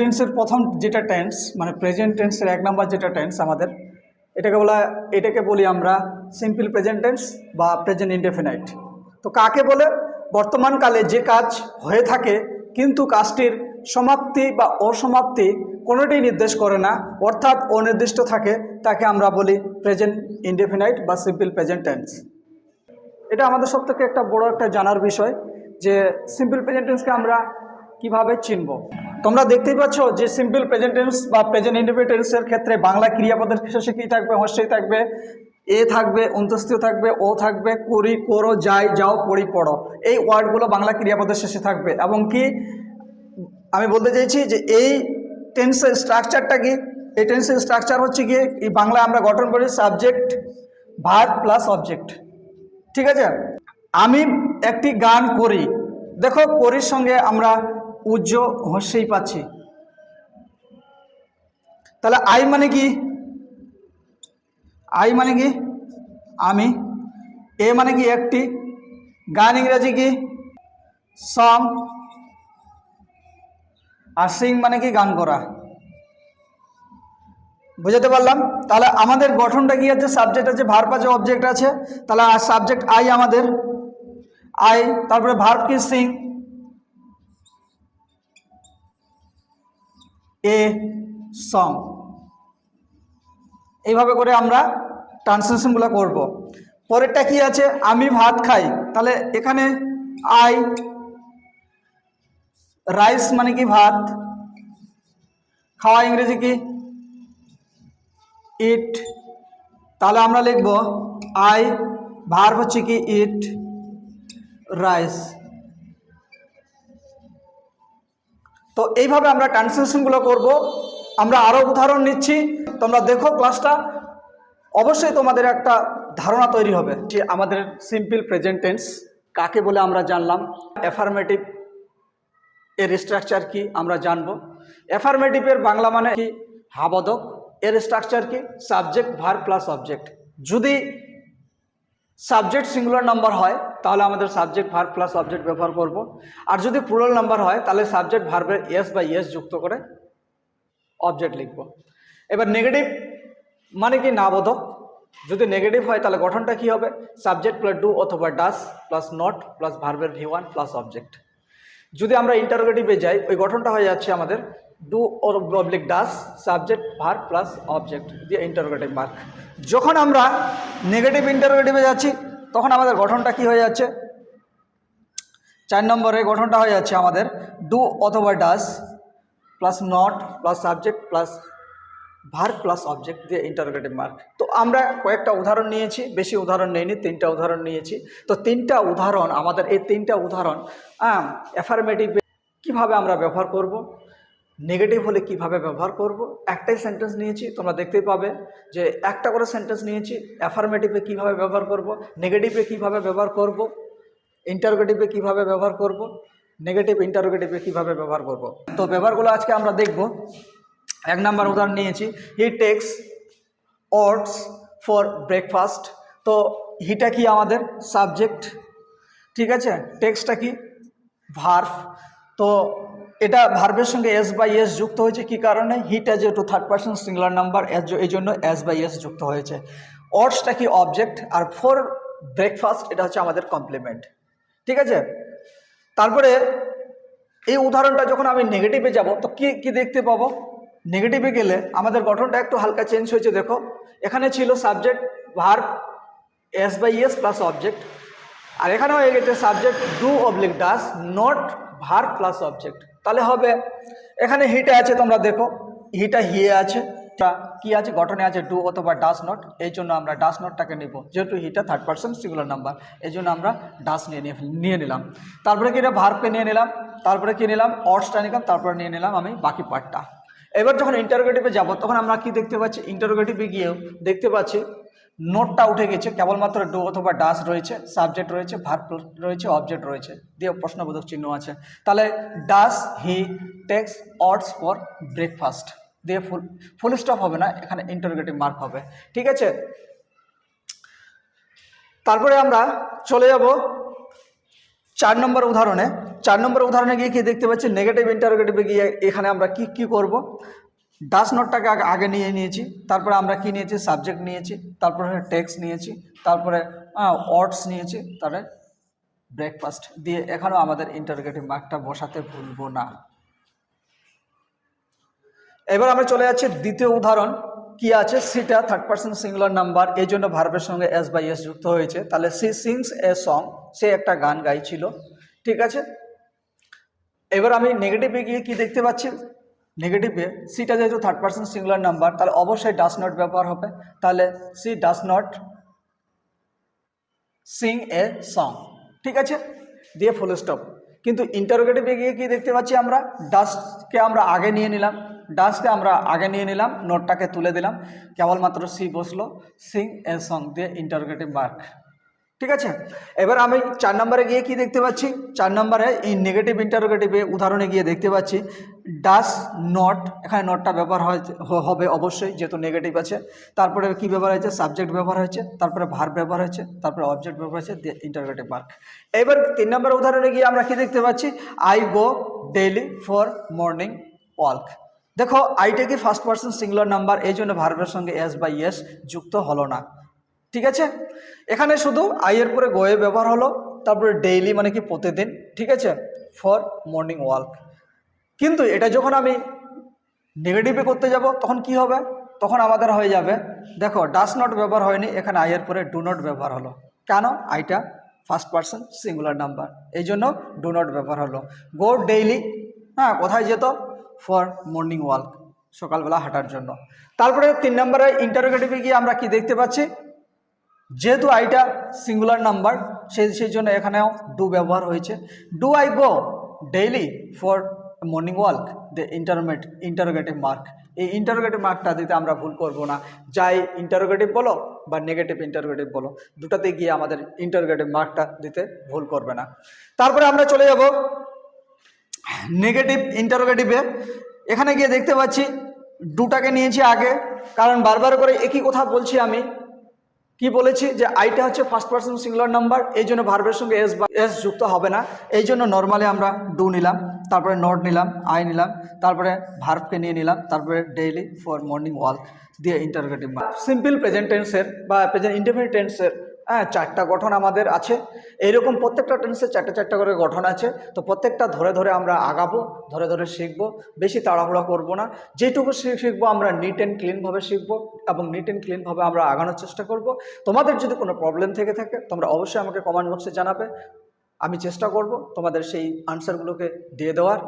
টেন্সের প্রথম যেটা টেন্স মানে প্রেজেন্ট টেন্সের এক নম্বর যেটা টেন্স আমাদের, এটাকে বলা, এটাকে বলি আমরা সিম্পল প্রেজেন্ট টেন্স বা প্রেজেন্ট ইনডেফিনাইট তো কাকে বলে? বর্তমানকালে যে কাজ হয়ে থাকে, কিন্তু কাজটির সমাপ্তি বা অসমাপ্তি কোনোটি নির্দেশ করে না, অর্থাৎ অনির্দিষ্ট থাকে, তাকে আমরা বলি প্রেজেন্ট ইনডেফিনাইট বা সিম্পল প্রেজেন্ট টেন্স এটা আমাদের সব থেকে একটা বড় একটা জানার বিষয় যে সিম্পল প্রেজেন্ট টেন্সকে আমরা কীভাবে চিনব? তোমরা দেখতেই পাচ্ছ যে সিম্পল প্রেজেন্ট টেন্স বা প্রেজেন্ট ইন্ডিপেন্ডেন্ট টেন্সের ক্ষেত্রে বাংলা ক্রিয়াপদের শেষে কী থাকবে হস্যই থাকবে। এ থাকবে অন্তস্থীয় থাকবে, ও থাকবে, করি, করো, যাই, যাও, পড়ি, পড়ো। এই ওয়ার্ডগুলো বাংলা ক্রিয়াপদের শেষে থাকবে। এবং কি? আমি বলতে চাইছি যে এই টেন্সের স্ট্রাকচারটা কি? এই টেন্সের স্ট্রাকচার হচ্ছে কি এই বাংলা আমরা গঠন করি সাবজেক্ট ভার প্লাস অবজেক্ট ঠিক আছে? আমি একটি গান করি। দেখো করির সঙ্গে আমরা উজ্জ হস্যই পাচ্ছি। তাহলে আই মানে কি? আই মানে কি? আমি। এ মানে কি একটি? গান ইংরেজি কি? সং। আর সিং মানে কি? গান করা। বুঝাতে পারলাম? তাহলে আমাদের গঠনটা কি আছে? সাবজেক্ট আছে ভার্ব আছে অবজেক্ট আছে। তাহলে সাবজেক্ট আই আমাদের। আই তারপরে ভার্ব কি? সিং। এ সং এইভাবে করে আমরা ট্রান্সলেশনগুলো করব। পরেরটা কি আছে? আমি ভাত খাই। তাহলে এখানে আই রাইস মানে কি ভাত? খাওয়া ইংরেজি কি? ইট তাহলে আমরা লিখব আই ভার্ব হচ্ছে কি ইট রাইস তো এইভাবে আমরা ট্রান্সলেশনগুলো করব। আমরা আরও উদাহরণ নিচ্ছি। তোমরা দেখো ক্লাসটা অবশ্যই তোমাদের একটা ধারণা তৈরি হবে যে আমাদের সিম্পল প্রেজেন্ট টেন্স কাকে বলে আমরা জানলাম অ্যাফার্মেটিভ এর স্ট্রাকচার কি আমরা জানব অ্যাফার্মেটিভের বাংলা মানে কি, হাবদক এর স্ট্রাকচার কি সাবজেক্ট ভার প্লাস অবজেক্ট যদি সাবজেক্ট সিঙ্গুলার নাম্বার হয়, তাহলে আমাদের সাবজেক্ট ভার প্লাস অবজেক্ট ব্যবহার করব। আর যদি প্লুরাল নাম্বার হয়, তাহলে সাবজেক্ট ভার্বের এস বা এস যুক্ত করে অবজেক্ট লিখব। এবার নেগেটিভ মানে কি? না বোধক যদি নেগেটিভ হয়, তাহলে গঠনটা কি হবে? সাবজেক্ট প্লাস ডু অথবা ডাস প্লাস নট প্লাস ভার্বের ভি ওয়ান প্লাস অবজেক্ট যদি আমরা ইন্টারোগেটিভে যাই, ওই গঠনটা হয়ে যাচ্ছে আমাদের do or oblique does subject verb plus object দিয়ে ইন্টারোগেটিভ মার্ক যখন আমরা নেগেটিভ ইন্টারোগেটিভে যাচ্ছি, তখন আমাদের গঠনটা কি হয়ে যাচ্ছে? চার নম্বরে গঠনটা হয়ে যাচ্ছে আমাদের ডু অথবা does plus not plus subject plus verb plus object দিয়ে ইন্টারোগেটিভ মার্ক তো আমরা কয়েকটা উদাহরণ নিয়েছি, বেশি উদাহরণ নেইনি, তিনটা উদাহরণ নিয়েছি। তো তিনটা উদাহরণ, আমাদের এই তিনটা উদাহরণ অ্যাফার্মেটিভ কীভাবে আমরা ব্যবহার করব? নেগেটিভ হলে কীভাবে ব্যবহার করব? একটাই সেন্টেন্স নিয়েছি, তোমরা দেখতেই পাবে যে একটা করে সেন্টেন্স নিয়েছি অ্যাফার্মেটিভে কীভাবে ব্যবহার করব নেগেটিভে কীভাবে ব্যবহার করব ইন্টারোগেটিভে কীভাবে ব্যবহার করব নেগেটিভ ইন্টারোগেটিভে কীভাবে ব্যবহার করব। তো ব্যবহারগুলো আজকে আমরা দেখব। এক নাম্বার উদাহরণ নিয়েছি he takes oats for breakfast তো হিটা কি আমাদের সাবজেক্ট ঠিক আছে? টেক্সটা কি? ভার্ভ তো এটা ভার্ভের সঙ্গে এস বাই এস যুক্ত হয়েছে কি কারণে? হিট হিটা যেহেতু থার্ড পার্সন সিঙ্গুলার নাম্বার এই জন্য এস বাই এস যুক্ত হয়েছে। অটসটা কি অবজেক্ট আর ফোর ব্রেকফাস্ট এটা হচ্ছে আমাদের কমপ্লিমেন্ট ঠিক আছে? তারপরে এই উদাহরণটা যখন আমি নেগেটিভে যাব, তো কি কি দেখতে পাবো? নেগেটিভে গেলে আমাদের গঠনটা একটু হালকা চেঞ্জ হয়েছে, দেখো। এখানে ছিল subject verb s by s plus object আর এখানে হয়ে গেছে subject do oblique does not verb plus object তাহলে হবে, এখানে হিটে আছে, তোমরা দেখো হিটা হিয়ে আছে কি আছে, গঠনে আছে ডু অথবা ডাস নট এই জন্য আমরা ডাস নটটাকে নেব, যেহেতু হিটা থার্ড পার্সন সিঙ্গুলার নাম্বার এই জন্য আমরা ডাস নিয়ে নিয়ে নিলাম। তারপরে কি এটা ভার্বকে নিয়ে নিলাম, তারপরে কি নিলাম অর্সটা নিলাম, তারপরে নিয়ে নিলাম আমি বাকি পার্টটা এবার যখন ইন্টারোগেটিভে যাব, তখন আমরা কি দেখতে পাচ্ছি ইন্টারোগেটিভে গিয়েও দেখতে পাচ্ছি নোটটা উঠে গেছে, কেবলমাত্র ডো অথবা ডাস রয়েছে, সাবজেক্ট রয়েছে ভার রয়েছে, অবজেক্ট রয়েছে, দিয়ে প্রশ্নবোধক চিহ্ন আছে। তাহলে does, he takes oats for breakfast, দিয়ে ফুল ফুল স্টপ হবে না, এখানে ইন্টারোগেটিভ মার্ক হবে। ঠিক আছে? তারপরে আমরা চলে যাব চার নম্বর উদাহরণে। চার নম্বর উদাহরণে গিয়ে কি দেখতে পাচ্ছি? নেগেটিভ ইন্টারোগেটিভে গিয়ে এখানে আমরা কি কি করব? ডাস নোটটাকে আগে নিয়ে নিয়েছি, তারপরে আমরা কি নিয়েছি? সাবজেক্ট নিয়েছি, তারপরে টেক্সট নিয়েছি, তারপরে অর্ডস নিয়েছি তারপরে ব্রেকফাস্ট দিয়ে এখানেও আমাদের ইন্টারোগেটিভ মার্কটা বসাতে ভুলবো না। এবার আমরা চলে যাচ্ছি দ্বিতীয় উদাহরণ। কি আছে? সিটা থার্ড পার্সন সিঙ্গুলার নাম্বার এই জন্য ভার্বের সঙ্গে এস বাই এস যুক্ত হয়েছে। তাহলে সি সিংস এ সং সে একটা গান গাইছিল, ঠিক আছে? এবার আমি নেগেটিভে গিয়ে কি দেখতে পাচ্ছি? নেগেটিভে সিটা যেহেতু থার্ড পার্সন সিঙ্গুলার নাম্বার তাহলে অবশ্যই ডাস নট ব্যবহার হবে। তাহলে she does not sing a song ঠিক আছে? দিয়ে ফুল স্টপ কিন্তু ইন্টারোগেটিভে গিয়ে কি দেখতে পাচ্ছি আমরা? ডাস্টকে আমরা আগে নিয়ে নিলাম। ডাস্টকে আমরা আগে নিয়ে নিলাম। নোটটাকে তুলে দিলাম। কেবলমাত্র সি বসল। সিং এ সং দিয়ে ইন্টারোগেটিভ মার্ক ঠিক আছে? এবার আমি চার নম্বরে গিয়ে কি দেখতে পাচ্ছি? চার নম্বরে এই নেগেটিভ ইন্টারোগেটিভে উদাহরণে গিয়ে দেখতে পাচ্ছি ডাস নট এখানে নটটা ব্যবহার হবে অবশ্যই, যেহেতু নেগেটিভ আছে। তারপরে কি ব্যবহার হয়েছে? সাবজেক্ট ব্যবহার হয়েছে, তারপরে ভার ব্যবহার হয়েছে, তারপরে অবজেক্ট ব্যবহার হয়েছে ইন্টারোগেটিভ মার্ক এবার তিন নম্বর উদাহরণে গিয়ে আমরা কি দেখতে পাচ্ছি? I go daily for morning walk দেখো আইটা কি ফার্স্ট পার্সন সিঙ্গুলার নাম্বার এই জন্য ভার্বের সঙ্গে এস বাই এস যুক্ত হলো না। ঠিক আছে? এখানে শুধু আইয়ের পরে গোয়ে ব্যবহার হলো, তারপরে ডেইলি মানে কি প্রতিদিন, ঠিক আছে? ফর মর্নিং ওয়াক কিন্তু এটা যখন আমি নেগেটিভে করতে যাব, তখন কি হবে? তখন আমাদের হয়ে যাবে, দেখো ডাস নট ব্যবহার হয়নি, এখানে আইয়ের পরে ডু নট ব্যবহার হলো। কেন? আইটা ফার্স্ট পার্সন সিঙ্গুলার নাম্বার এই জন্য ডু নট ব্যবহার হলো। গো ডেইলি হ্যাঁ কোথায় যেত? ফর মর্নিং ওয়াক সকালবেলা হাঁটার জন্য। তারপরে তিন নম্বরে ইন্টারোগেটিভে গিয়ে আমরা কি দেখতে পাচ্ছি? যেহেতু আইটা সিঙ্গুলার নাম্বার সেই সেই জন্য এখানেও ডু ব্যবহার হয়েছে। Do I go daily for morning walk the ইন্টারমেট interrogative mark এই ইন্টারোগেটিভ মার্কটা দিতে আমরা ভুল করব না। যাই ইন্টারোগেটিভ বলো বা নেগেটিভ ইন্টারোগেটিভ বলো, দুটাতে গিয়ে আমাদের ইন্টারোগেটিভ মার্কটা দিতে ভুল করবে না। তারপরে আমরা চলে যাব নেগেটিভ ইন্টারোগেটিভে এখানে গিয়ে দেখতে পাচ্ছি ডুটাকে নিয়েছি আগে, কারণ বারবার করে একই কথা বলছি আমি। কি বলেছি যে আইটা হচ্ছে ফার্স্ট পার্সন সিঙ্গুলার নাম্বার এই জন্য ভার্বের সঙ্গে এস বা এস যুক্ত হবে না। এই জন্য নর্মালি আমরা ডু নিলাম, তারপরে নট নিলাম আই নিলাম, তারপরে ভার্বকে নিয়ে নিলাম, তারপরে ডেইলি ফর মর্নিং ওয়াক দিয়ে ইন্টারোগেটিভ সিম্পল প্রেজেন্ট টেন্সের বা প্রেজেন্ট ইন্ডিফিনিট টেন্সের হ্যাঁ চারটা গঠন আমাদের আছে। এইরকম প্রত্যেকটা টেন্সের চারটা চারটা করে গঠন আছে। তো প্রত্যেকটা ধরে ধরে আমরা আগাবো, ধরে ধরে শিখব, বেশি তাড়াহুড়া করব না। যেটুকু শিখব আমরা নিট অ্যান্ড ক্লিনভাবে শিখব এবং নিট অ্যান্ড ক্লিনভাবে আমরা আগানোর চেষ্টা করব। তোমাদের যদি কোনো প্রবলেম থেকে থাকে, তোমরা অবশ্যই আমাকে কমেন্ট বক্সে জানাবে। আমি চেষ্টা করব তোমাদের সেই আনসারগুলোকে দিয়ে দেওয়ার।